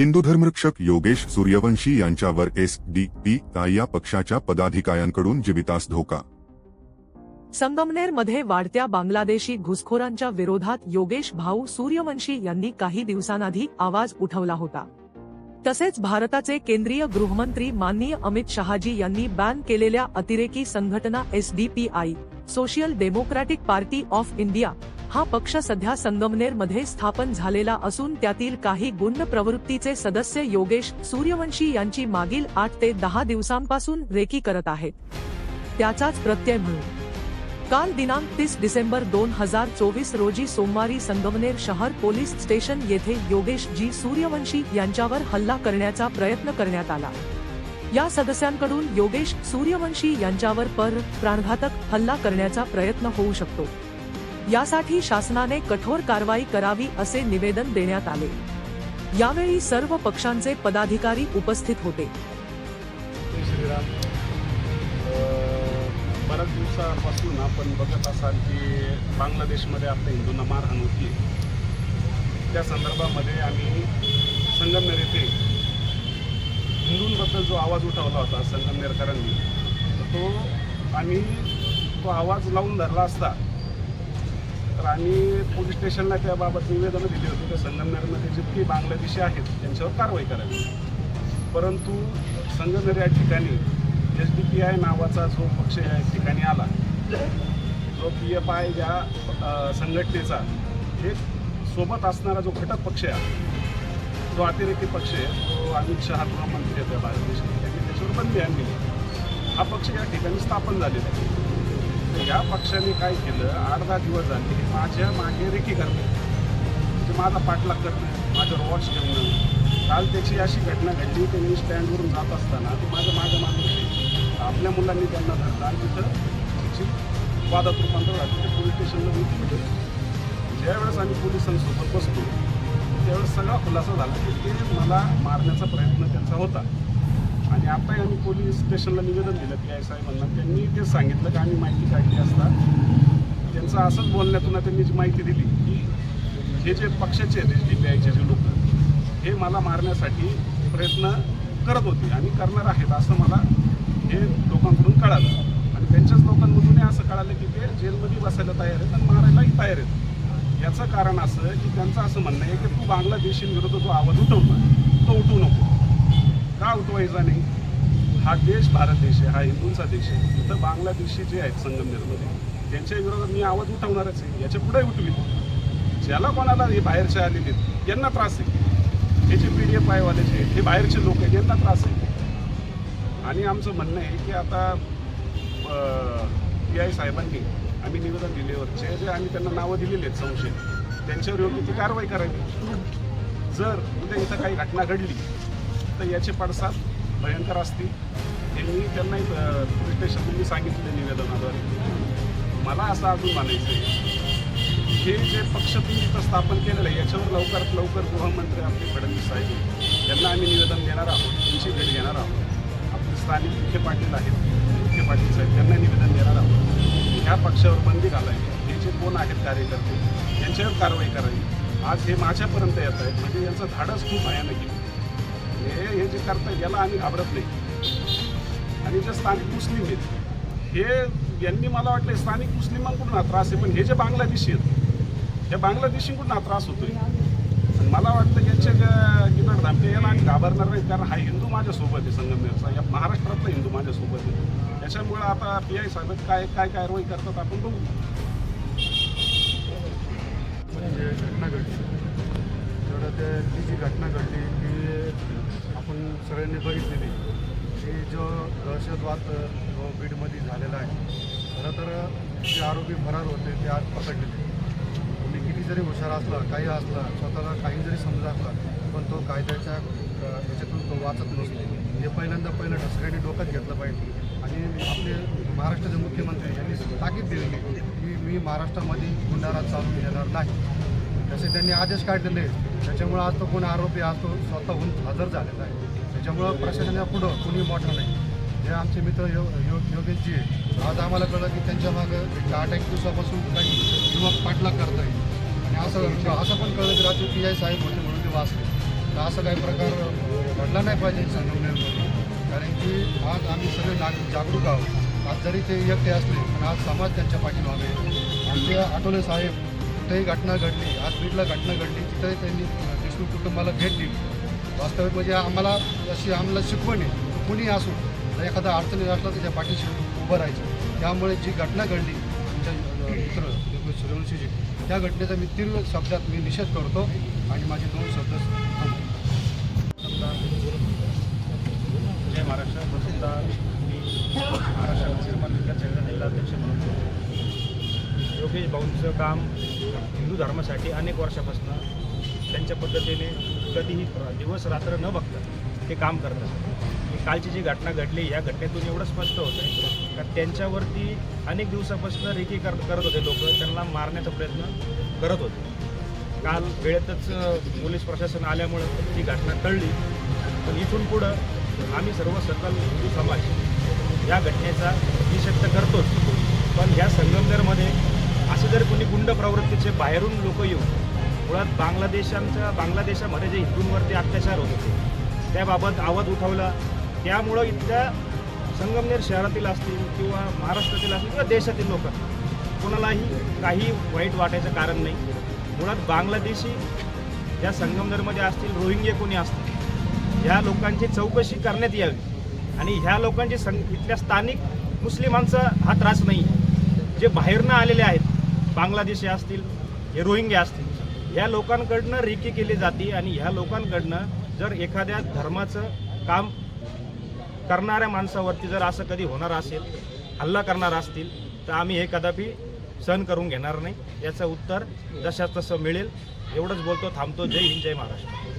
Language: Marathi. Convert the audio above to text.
हिंदू धर्मरक्षक योगेश सूर्यवंशी यांच्यावर एस डी पी या पक्षाच्या पदाधिकाऱ्यांकडून जीवितास धोका. संगमनेरमध्ये वाढत्या बांगलादेशी घुसखोरांच्या विरोधात योगेश भाऊ सूर्यवंशी यांनी काही दिवसांआधी आवाज उठवला होता. तसेच भारताचे केंद्रीय गृहमंत्री माननीय अमित शहाजी यांनी बॅन केलेल्या अतिरेकी संघटना SDPI social democratic party of India हा पक्ष सध्या संगमनेरमध्ये स्थापन झालेला असून त्यातील काही गुंड प्रवृत्तीचे सदस्य योगेश सूर्यवंशी यांची मागील आठ ते दहा दिवसांपासून रेकी करत आहेत. त्याचाच प्रत्यय म्हणून. काल दिनांक तीस डिसेंबर दोन हजार चोवीस रोजी सोमवारी संगमनेर शहर पोलीस स्टेशन येथे योगेश जी सूर्यवंशी यांच्यावर हल्ला करण्याचा प्रयत्न करण्यात आला. या सदस्यांकडून योगेश सूर्यवंशी यांच्यावर पर प्राणघातक हल्ला करण्याचा प्रयत्न होऊ शकतो. यासाठी शासनाने कठोर कारवाई करावी असे निवेदन देण्यात आले. यावेळी सर्व पक्षांचे पदाधिकारी उपस्थित होते. श्रीराम. बऱ्याच दिवसापासून आपण बघत असाल की बांगलादेशमध्ये आपल्या हिंदूंना मारहाण होती. त्या संदर्भामध्ये आम्ही संगमनेर येथे हिंदूंबद्दल जो आवाज उठवला होता संगमनेरकरांनी तर तो आम्ही तो आवाज लावून धरला असता. तर आम्ही पोलीस स्टेशनला त्याबाबत निवेदनं दिली होती. की संगमनेरमध्ये जितकी बांगलादेशी आहेत त्यांच्यावर कारवाई करावी. परंतु संगमनेर या ठिकाणी एस डी पी आय नावाचा जो पक्ष या ठिकाणी आला जो पी एफ आय या संघटनेचा एक सोबत असणारा जो घटक पक्ष आहे जो अतिरेकी पक्ष आहे तो अमित शहा गृहमंत्री आहेत या भारत देशात त्यांनी त्याच्यावर बंदी आणली. हा पक्ष या ठिकाणी स्थापन झालेला आहे. या पक्षाने काय केलं? आठ दहा दिवस झाले की माझ्या मागे रिकी करणे म्हणजे माझा पाठलाग करणं माझ्यावर वॉच करणं. काल त्याची अशी घटना घडली त्यांनी स्टँडवरून जात असताना ते माझ्या माझ्या मागे आपल्या मुलांनी त्यांना धरलं आणि तिथं त्याची वादात रूपांतर झालं. ते पोलीस स्टेशनला गेली ज्यावेळेस आम्ही पोलिसांसोबत बसतो त्यावेळेस सगळा खुलासा झाला. की ते मला मारण्याचा प्रयत्न त्यांचा होता. आणि आताही आम्ही पोलीस स्टेशनला निवेदन दिलं पी आय साहेबांना त्यांनी ते सांगितलं की आम्ही माहिती काढली असता? त्यांचं असंच बोलण्यातून त्यांनी जी माहिती दिली की हे जे पक्षाचे आहेत डी पी आयचे जे लोक हे मला मारण्यासाठी प्रयत्न करत होते. आणि करणार आहेत असं मला हे लोकांकडून कळालं. आणि त्यांच्याच लोकांमधूनही असं कळालं की ते जेलमध्ये बसायला तयार आहेत आणि मारायलाही तयार आहेत. याचं कारण असं की त्यांचं असं म्हणणं आहे की तू बांगलादेशींविरुद्ध जो आवाज उठवला तो उठवू नको. का उठवायचा नाही? हा देश भारत देश आहे हा हिंदूंचा देश आहे. इथं बांगलादेशी जे आहेत संगमनेरमध्ये त्यांच्या विरोधात मी आवाज उठवणारच आहे. याच्यापुढे उठवी ज्याला कोणाला हे बाहेरचे आलेले यांना त्रास आहे. हे जे पी डी एफ आयवाल्याचे आहेत हे बाहेरचे लोक आहेत यांना त्रास आहे. आणि आमचं म्हणणं आहे की आता पी आय साहेबांनी आम्ही निवेदन दिलेवरचे जे आम्ही त्यांना नावं दिलेली आहेत संशय त्यांच्यावर योग्य ती कारवाई करावी. जर उद्या इथं काही घटना घडली तर याचे पडसाद भयंकर असतील हे मी त्यांना पोलीस स्टेशनमध्ये सांगितले निवेदनाद्वारे. मला असं अजून मानायचं आहे हे जे पक्ष तुम्ही इथं स्थापन केलेलं आहे याच्यावर लवकरात लवकर गृहमंत्री आपले फडणवीस साहेब यांना आम्ही निवेदन देणार आहोत त्यांची भेट घेणार आहोत. आपले स्थानिक मुख्य पाटील आहेत मुख्य पाटील साहेब त्यांना निवेदन देणार आहोत. ह्या पक्षावर बंदी घालावी. हे जे कोण आहेत कार्यकर्ते यांच्यावर कारवाई करावी. आज हे माझ्यापर्यंत येत आहेत. म्हणजे यांचं धाडस खूप भयानक आहे. हे हे जे करतात याला आम्ही घाबरत नाही. आणि जे स्थानिक मुस्लिम आहेत हे यांनी मला वाटलं स्थानिक मुस्लिमांकडून हा त्रास आहे पण हे जे बांगलादेशी आहेत हे बांगलादेशींकडून हा त्रास होतोय. आणि मला वाटतं यांच्या ज्या गिबड धामटे याला आम्ही घाबरणार नाही कारण हा हिंदू माझ्यासोबत आहे संगमनेरचा या महाराष्ट्रातला हिंदू माझ्यासोबत आहे. त्याच्यामुळं आता पी आय साहेब काय काय कारवाई करतात आपण बघू. म्हणजे घटना घडली. ती जी घटना घडली ती आपण सगळ्यांनी बघितलेली. की जो दहशतवाद जो बीडमध्ये झालेला आहे खरं तर जे आरोपी फरार होते ते आज पकडलेले तुम्ही किती जरी हुशार असला काही असला स्वतःला काही जरी समजा असला पण तो कायद्याच्या अ, याच्यातून तो वाचत नसतो. हे पहिल्यांदा पहिलं सगळ्यांनी डोक्यात घेतलं पाहिजे. आणि आपले महाराष्ट्राचे मुख्यमंत्री यांनी ताकीद दिलेली की मी महाराष्ट्रामध्ये गुन्हाराज चालू येणार नाही. तसे त्यांनी आदेश काढलेले त्याच्यामुळं आज तो कोण आरोपी आज तो स्वतःहून हजर झालेला आहे. त्याच्यामुळं प्रशासनाच्या पुढं कुणी मोठं नाही. जे आमचे मित्र यो यो योगेशजी आहे आज आम्हाला कळलं की त्यांच्या मागं एक आठ एक दिवसापासून काही युवक पाठलाग करत आहे आणि असं असं पण कळलं की राजू पी आय साहेब होते म्हणून ते वाचले. तर असं काही प्रकार घडला नाही पाहिजे संगमनेरमध्ये कारण की आज आम्ही सगळे नागरिक जागरूक आहोत. आज जरी ते एकटे असले पण आज समाज त्यांच्या पाठीमागे आमचे आठवले साहेब कुठेही घटना घडली आज बीडला घटना घडली तिथंही त्यांनी देशमुख कुटुंबाला भेट दिली. वास्तविक म्हणजे आम्हाला अशी आम्हाला शिकवण आहे कुणी असो जर एखादा अडचणी असला त्याच्या पाठीशी उभं राहायचं. त्यामुळे जी घटना घडली आमच्या मित्र सूर्यवंशीची त्या घटनेचा मी तीव्र शब्दात मी निषेध करतो आणि माझे दोन शब्द जय महाराष्ट्र. प्रसिद्ध मी महाराष्ट्र मुसलमान विकास संघटना जिल्हाध्यक्ष म्हणून योगेश भाऊंचं काम हिंदू धर्मासाठी अनेक वर्षापासून त्यांच्या पद्धतीने कधीही दिवस रात्र न बघता ते काम करतात. कालची जी घटना घडली या घटनेतून एवढं स्पष्ट होतं का त्यांच्यावरती अनेक दिवसापासून रेकी कर करत होते लोक. त्यांना मारण्याचा प्रयत्न करत होते. काल वेळेतच पोलीस प्रशासन आल्यामुळं ती घटना टळली. पण इथून पुढं आम्ही सर्व सकल हिंदू समाज या घटनेचा निषेध करतोच. पण ह्या संगमनेरमध्ये असे जर कोणी गुंड प्रवृत्तीचे बाहेरून लोक येऊन मुळात बांगलादेशांच्या बांगलादेशामध्ये जे हिंदूंवरती अत्याचार होत होते त्याबाबत आवाज उठवला. त्यामुळं इथल्या संगमनेर शहरातील असतील किंवा महाराष्ट्रातील असतील किंवा देशातील लोक कोणालाही काही वाईट वाटायचं कारण नाही. मुळात बांगलादेशी ज्या संगमनेरमध्ये असतील रोहिंगे कोणी असतील ह्या लोकांची चौकशी करण्यात यावी. आणि ह्या लोकांची संग इथल्या स्थानिक मुस्लिमांचा हा त्रास नाही. जे बाहेरनं आलेले आहेत बांगलादेशी असतील हे रोहिंगे असतील या लोकांकडनं रेकी केली जाते आणि ह्या लोकांकडनं जर एखाद्या धर्माचं काम करणाऱ्या माणसावरती जर असं कधी होणार असेल हल्ला करणार असतील तर आम्ही हे कदापि सहन करून घेणार नाही. याचं उत्तर जशाच तसं मिळेल. एवढंच बोलतो थांबतो. जय हिंद जय महाराष्ट्र.